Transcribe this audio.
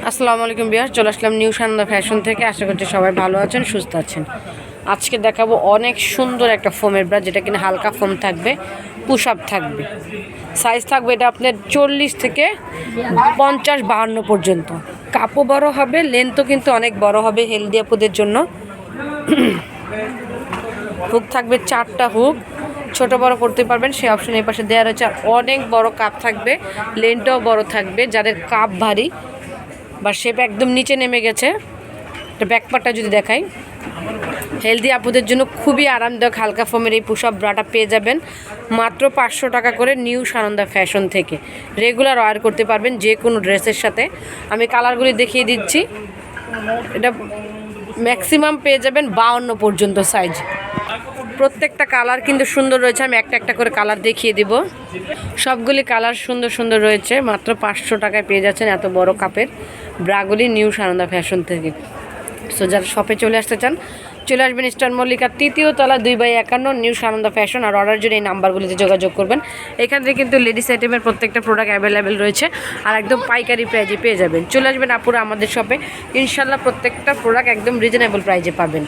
আসসালামু আলাইকুম বিয়ার, চলে আসলাম নিউ সানন্দা ফ্যাশন থেকে। আশা করছি সবাই ভালো আছেন, সুস্থ আছেন। আজকে দেখাবো অনেক সুন্দর একটা ফোমের ব্রা, যেটা কিনা হালকা ফোম থাকবে পুশ আপ থাকবে। সাইজ থাকবে এটা আপনার চল্লিশ থেকে পঞ্চাশ বাহান্ন পর্যন্ত। কাপও বড় হবে, লেন্থও কিন্তু অনেক বড় হবে হেলদি আপুদের জন্য। হুক থাকবে চারটা হুক। ছোট বড় করতে পারবেন সেই অপশন এই পাশে দেওয়া রয়েছে। অনেক বড় কাপ থাকবে লেনটাও বড় থাকবে, যাদের কাপ ভারী। বা শেপ একদম নিচে নেমে গেছে। এটা ব্যাকপারটা যদি দেখাই। হেলদি আপুদের জন্য খুবই আরামদায়ক হালকা ফোমের এই পুষপ ব্রাটা পেয়ে যাবেন। মাত্র পাঁচশো টাকা করে নিউ সানন্দা ফ্যাশন থেকে। রেগুলার ওয়ার করতে পারবেন যে কোনো ড্রেসের সাথে। আমি কালারগুলি দেখিয়ে দিচ্ছি। এটা ম্যাক্সিমাম পেয়ে যাবেন বাউন্ন পর্যন্ত সাইজ প্রত্যেকটা কালার কিন্তু সুন্দর রয়েছে। আমি একটা একটা করে কালার দেখিয়ে দিব। সবগুলি কালার সুন্দর সুন্দর রয়েছে। মাত্র পাঁচশো টাকায় পেয়ে যাচ্ছেন এত বড় কাপের ব্রাগুলি নিউ সানন্দা ফ্যাশন থেকে। সো যারা শপে চলে আসতে চান, চলে আসবেন স্টার মল্লিকার তৃতীয় তলা দুই বাই একান্ন নিউ সানন্দা ফ্যাশন। আর অর্ডার জন্য এই নাম্বারগুলিতে যোগাযোগ করবেন। এখান থেকে কিন্তু লেডিস আইটেমের প্রত্যেকটা প্রোডাক্ট অ্যাভেলেবেল রয়েছে। আর একদম পাইকারি প্রাইজে পেয়ে যাবেন। চলে আসবেন আপুরা আমাদের শপে ইনশাল্লাহ প্রত্যেকটা প্রোডাক্ট একদম রিজনেবল প্রাইজে পাবেন।